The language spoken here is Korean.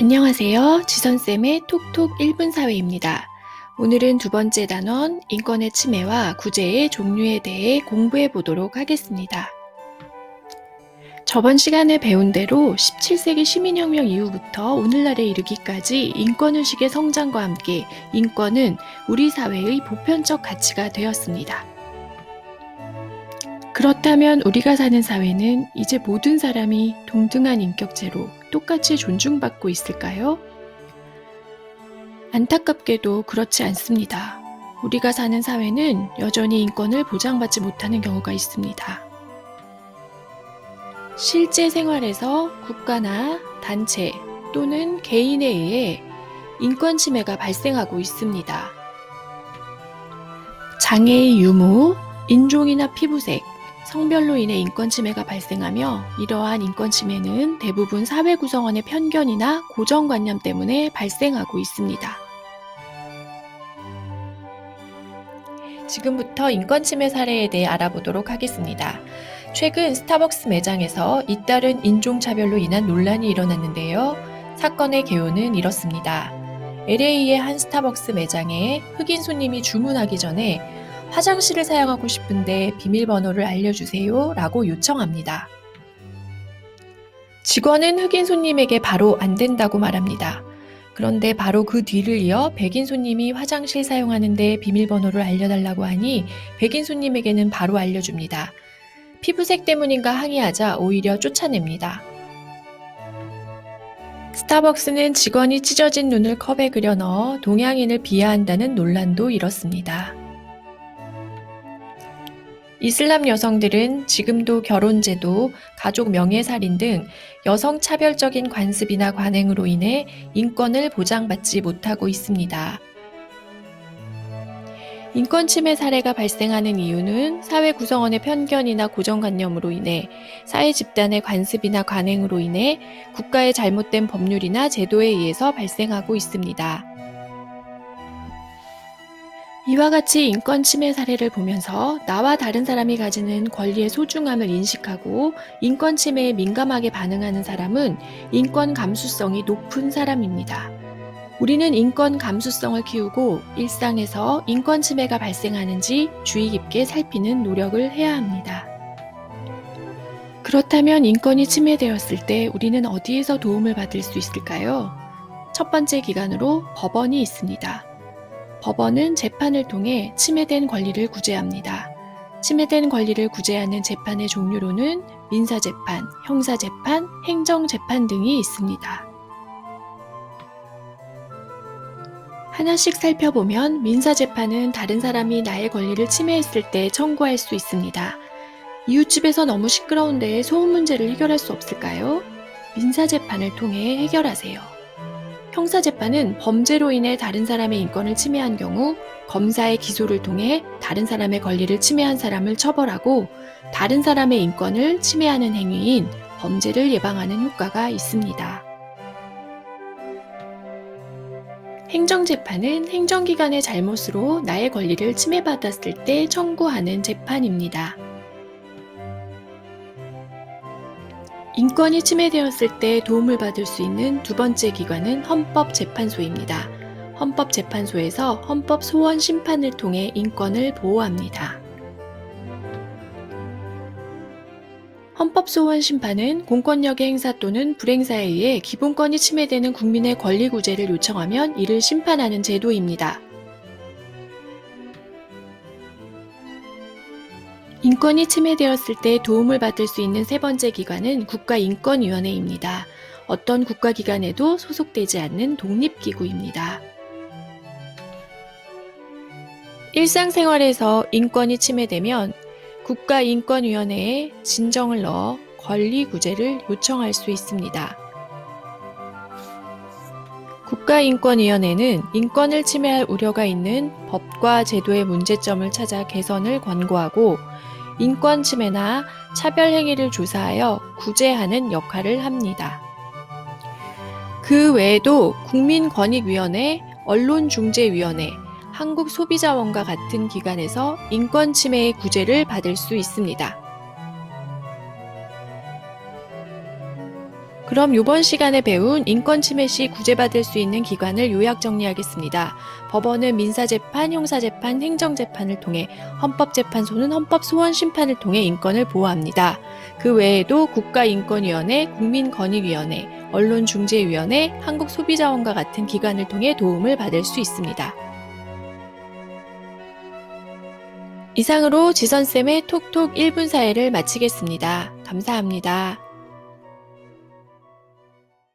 안녕하세요. 지선쌤의 톡톡 1분 사회입니다. 오늘은 두 번째 단원 인권의 침해와 구제의 종류에 대해 공부해 보도록 하겠습니다. 저번 시간에 배운 대로 17세기 시민혁명 이후부터 오늘날에 이르기까지 인권의식의 성장과 함께 인권은 우리 사회의 보편적 가치가 되었습니다. 그렇다면 우리가 사는 사회는 이제 모든 사람이 동등한 인격체로 똑같이 존중받고 있을까요? 안타깝게도 그렇지 않습니다. 우리가 사는 사회는 여전히 인권을 보장받지 못하는 경우가 있습니다. 실제 생활에서 국가나 단체 또는 개인에 의해 인권 침해가 발생하고 있습니다. 장애의 유무, 인종이나 피부색, 성별로 인해 인권 침해가 발생하며 이러한 인권 침해는 대부분 사회 구성원의 편견이나 고정관념 때문에 발생하고 있습니다. 지금부터 인권 침해 사례에 대해 알아보도록 하겠습니다. 최근 스타벅스 매장에서 잇따른 인종차별로 인한 논란이 일어났는데요. 사건의 개요는 이렇습니다. LA의 한 스타벅스 매장에 흑인 손님이 주문하기 전에 화장실을 사용하고 싶은데 비밀번호를 알려주세요 라고 요청합니다. 직원은 흑인 손님에게 바로 안 된다고 말합니다. 그런데 바로 그 뒤를 이어 백인 손님이 화장실 사용하는데 비밀번호를 알려달라고 하니 백인 손님에게는 바로 알려줍니다. 피부색 때문인가 항의하자 오히려 쫓아냅니다. 스타벅스는 직원이 찢어진 눈을 컵에 그려 넣어 동양인을 비하한다는 논란도 일었습니다. 이슬람 여성들은 지금도 결혼제도, 가족 명예살인 등 여성 차별적인 관습이나 관행으로 인해 인권을 보장받지 못하고 있습니다. 인권 침해 사례가 발생하는 이유는 사회 구성원의 편견이나 고정관념으로 인해 사회 집단의 관습이나 관행으로 인해 국가의 잘못된 법률이나 제도에 의해서 발생하고 있습니다. 이와 같이 인권 침해 사례를 보면서 나와 다른 사람이 가지는 권리의 소중함을 인식하고 인권 침해에 민감하게 반응하는 사람은 인권 감수성이 높은 사람입니다. 우리는 인권 감수성을 키우고 일상에서 인권 침해가 발생하는지 주의 깊게 살피는 노력을 해야 합니다. 그렇다면 인권이 침해되었을 때 우리는 어디에서 도움을 받을 수 있을까요? 첫 번째 기관으로 법원이 있습니다. 법원은 재판을 통해 침해된 권리를 구제합니다. 침해된 권리를 구제하는 재판의 종류로는 민사재판, 형사재판, 행정재판 등이 있습니다. 하나씩 살펴보면 민사재판은 다른 사람이 나의 권리를 침해했을 때 청구할 수 있습니다. 이웃집에서 너무 시끄러운데 소음 문제를 해결할 수 없을까요? 민사재판을 통해 해결하세요. 형사재판은 범죄로 인해 다른 사람의 인권을 침해한 경우 검사의 기소를 통해 다른 사람의 권리를 침해한 사람을 처벌하고 다른 사람의 인권을 침해하는 행위인 범죄를 예방하는 효과가 있습니다. 행정재판은 행정기관의 잘못으로 나의 권리를 침해받았을 때 청구하는 재판입니다. 인권이 침해되었을 때 도움을 받을 수 있는 두 번째 기관은 헌법재판소입니다. 헌법재판소에서 헌법 소원 심판을 통해 인권을 보호합니다. 헌법 소원 심판은 공권력의 행사 또는 불행사에 의해 기본권이 침해되는 국민의 권리 구제를 요청하면 이를 심판하는 제도입니다. 인권이 침해되었을 때 도움을 받을 수 있는 세 번째 기관은 국가인권위원회입니다. 어떤 국가기관에도 소속되지 않는 독립기구입니다. 일상생활에서 인권이 침해되면 국가인권위원회에 진정을 넣어 권리 구제를 요청할 수 있습니다. 국가인권위원회는 인권을 침해할 우려가 있는 법과 제도의 문제점을 찾아 개선을 권고하고 인권 침해나 차별 행위를 조사하여 구제하는 역할을 합니다. 그 외에도 국민권익위원회, 언론중재위원회, 한국소비자원과 같은 기관에서 인권 침해의 구제를 받을 수 있습니다. 그럼 이번 시간에 배운 인권 침해 시 구제받을 수 있는 기관을 요약 정리하겠습니다. 법원은 민사재판, 형사재판, 행정재판을 통해 헌법재판소는 헌법소원심판을 통해 인권을 보호합니다. 그 외에도 국가인권위원회, 국민권익위원회, 언론중재위원회, 한국소비자원과 같은 기관을 통해 도움을 받을 수 있습니다. 이상으로 지선쌤의 톡톡 1분 사회를 마치겠습니다. 감사합니다.